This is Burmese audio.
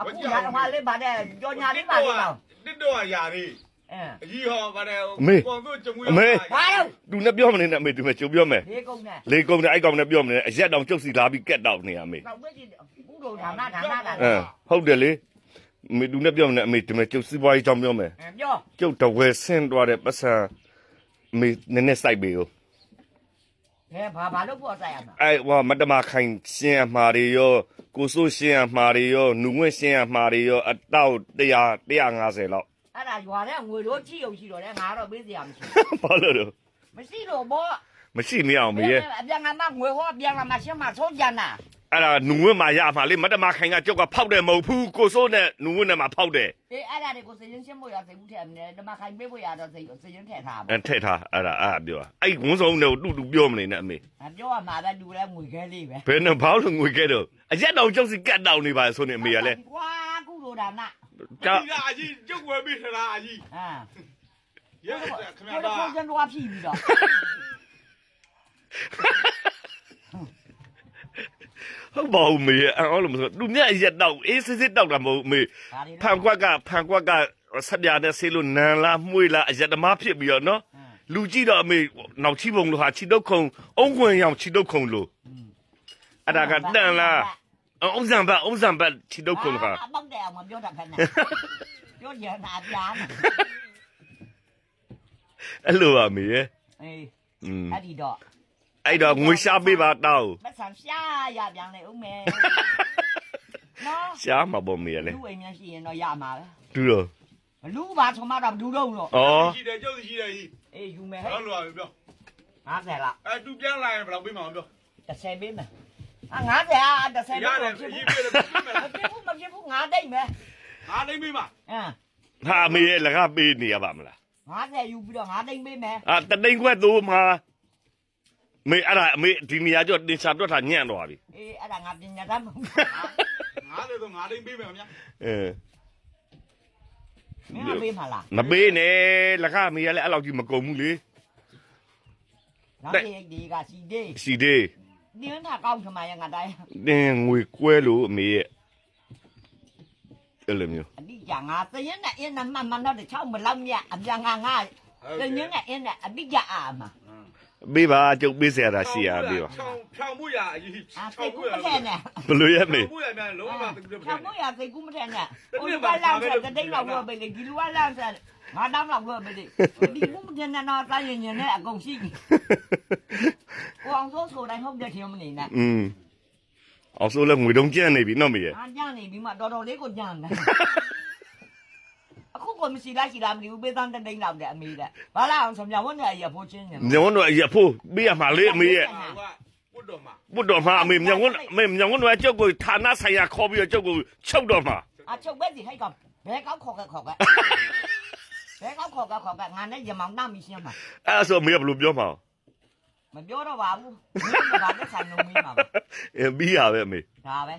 အခုရတော့လေးပါတဲ့ကြောညာလေးပါလေးတော့တစ်တော့ရာလေးအဲအကြီးဟောဗါတယ်အမေကောင်တို့ကြမွေးအမေဘာလို့သူနဲ့ပြောမနေနဲ့အမေသူနဲ့ကြုံပြောမယ်ဒီကုန်းနဲ့လေကုန်းနဲ့အဲ့ကောင်နဲ့ပြောမနေနဲ့အရက်တောင်ကျုပ်စီလာပြီးကက်တော့နေရမေတော့ဝိจิဘူးတော်ဌာနဌာနတာအင်းဟုတ်တယ်လေအမေသူနဲ့ပြောမနေအမေဒီမဲ့ကျုပ်စီးပွားရေးကြောင်းပြောမယ်ပြောကျုပ်တဝဲဆင်းသွားတဲ့ပတ်စံအမေနည်းနည်းစိုက်ပေးဦး အဲဘာဘာလို့ပေါ့ဆိုင်ရမှာအဲ့ဟောမတမခိုင်ရှင်းအမှားတွေရောကိုစိုးရှင်းအမှားတွေရောနှုံငွေ့ရှင်းအမှားတွေရောအတောက်100 150လောက်အဲ့ဒါရွာတဲ့ငွေတို့ကြည့်အောင်ရှိတော့လေငါတော့ပေးစရာမရှိဘာလို့လဲမရှိတော့ဘောမရှိမရအောင်မေရဲ့အပြန်ကမှငွေဟောအပြန်ကမှရှင်းမှသုံးကြနာ အဲ့ဒါနှုံငွေ့မှာရမှာလေမတမခိုင်ကကျုပ်ကဖောက်တယ်မဟုတ်ဘူးကိုစိုးနဲ့နှုံငွေ့နဲ့မှာဖောက်တယ်အေးအဲ့ဒါတွေကိုစရင်ရှင်းဖို့ရစိတ်ဘူးထည့်မယ်ဓမ္မခိုင်ပေးဖို့ရတော့စိတ်စရင်ထည့်ထားပါအဲထည့်ထားအဲ့ဒါအဲ့ဒါပြောအဲ့ဝန်းဆောင်နဲ့တူတူပြောမနေနဲ့အမေအပြောရမှာပဲလူလဲငွေခဲလေးပဲဘယ်နဲ့ဘာလို့ငွေခဲ့တော့အရက်တောင်ကျုပ်စီကတ်တောင်နေပါဆိုနေအမေကလည်းကွာကုလိုဒါနာအကြီးကအကြီးကျုပ်ဝဲပြီးထလားအကြီးအာရဲခင်ဗျာတို့ပါတော့ကျွန်တော်ဖြီးပြီးတော့ ဟုတ်ပါဦးမေအဲ့လိုမဆိုသူမြတ်အရက်တောက်အေးစစ်စစ်တောက်တာမဟုတ်မေဖန်ကွက်ကဖန်ကွက်ကဆက်ပြတဲ့ဆေးလို့နန်လားမှုေးလားအရက်သမားဖြစ်ပြီးတော့နော်လူကြည့်တော့အမေနောက်ချီပုံလို့ဟာချီတုတ်ခုံအုံခွင်ရောင်ချီတုတ်ခုံလို့အဲ့ဒါကတန်လားအုံးစံဘတ်အုံးစံဘတ်ချီတုတ်ခုံခါအပေါက်တယ်အောင်မပြောတတ်ခဲနဲ့ပြောရတာပြားမှာအဲ့လိုပါမေရဲ့အေးอืมအဲ့ဒီတော့ အဲ့တော့ငွေရှားပေးပါတောက်မဆန်ရှာရပြန်လေဦးမယ်နော်ရှားမှာပေါ့မေလေလူအိမ်များရှိရင်တော့ရမှာပဲတူတော့ဘလူပါဆိုမှတော့ဘူးတော့တော့ဩရှိတယ်ကျုပ်ရှိတယ်ကြီးအေးယူမယ်ဟဲ့ဟုတ်လို့ပြော50လားအဲသူပြန်လာရင်ဘယ်လောက်ပေးမှာပြော30ပေးမယ်အာ90อ่ะ30ပေးရတယ်မဖြစ်ရေးဘူးပေးတယ်ပြင်မယ်မဖြစ်ဘူးမဖြစ်ဘူးငါတိတ်မယ်ငါလိမ့်ပေးမှာအင်းဟာအမေရဲ့လကပေးနေရပါမလား50ယူပြီးတော့ငါတိတ်ပေးမယ်အာတတိန်ခွက်သိုးမှာ မေအဲ့ဒါအမေဒီနေရာကျော်တင်ချာတွက်တာညံ့သွားပြီအေးအဲ့ဒါငါပညာတတ်မဟုတ်ငါလည်းတော့ငါလိမ့်ပေးမယ်ခင်ဗျာအင်းမင်းကပေးမှာလားမပေးနဲ့လကအမေကလည်းအဲ့လောက်ကြီးမကုန်ဘူးလေနောက်ဒီဒီကစီဒေးစီဒေးဒီန်းထားကောင်းချင်မှရငါတိုင်းတင်းငွေကွဲလို့အမေရဲ့အဲ့လိုမျိုးအတိကြငါသရင်နဲ့အင်းနဲ့မှမှန်တော့ချောက်မလောက်မြအပြန်ငါငါသရင်နဲ့အင်းနဲ့အတိကြအာမ ပေးပါကျုပ်ပေးเสียတာရှိရပေးပါ ချောင်းဖြောင်းမှုရအကြီး အာ ချော စိ င်း တ် မှု ကူး ရ မထဲနဲ့ ဘယ်လိုရမေ မှုရမြန်လုံးဝတူတယ် ချောက်မရစိတ်ကူးမထဲနဲ့ဟိုကလမ်းဆက်တဲ့တိတ်လောက်လို့ပဲလေဒီလူကလမ်းဆက်ငါတောင်းလောက်လို့ပဲလေဒီကူးမထဲနဲ့တော့တိုင်းရင်နဲ့အကုန်ရှိပြီကိုအောင်စိုးဆိုတိုင်းဟုတ်တဲ့ထင်မနေနဲ့ อืมအောင်ဆိုလည်းငွေတုံးကျန်နေပြီနော်မေရဲ့ အာကြနေပြီးမှတော်တော်လေးကိုကြမ်းတယ်အခု ကမရှိလားရှိလားမသိဘူးပေးသန်းတဲ့တိတ်လောက်တဲ့အမေတဲ့ဘာလာအောင်ဆိုမြဝန်းနဲ့အရဖိုးချင်းနေညောင်းတော့အရဖို့ပေးရမှာလေအမေရဲ့ဟိုကပုတ်တော်မှာဘုဒ္ဓမှာအမေညောင်းအမေညောင်းတော့ကျုပ်ကိုဌာနဆိုင်ရာခေါ်ပြီးတော့ကျုပ်ကိုချုပ်တော့မှာအချုပ်ပဲစီဟိုက်ကောင်ဘဲကောက်ခေါ်ကခေါ်ကဘဲကောက်ခေါ်ကခေါ်ကငါနဲ့ရမောင်နှမီရှင်းမှာအဲ့ဒါဆိုအမေကဘယ်လိုပြောမှာမပြောတော့ပါဘူးမင်းကဘာနဲ့ဆိုင်လုံးမင်းမှာပါအဲပြီးရပဲအမေဒါပဲ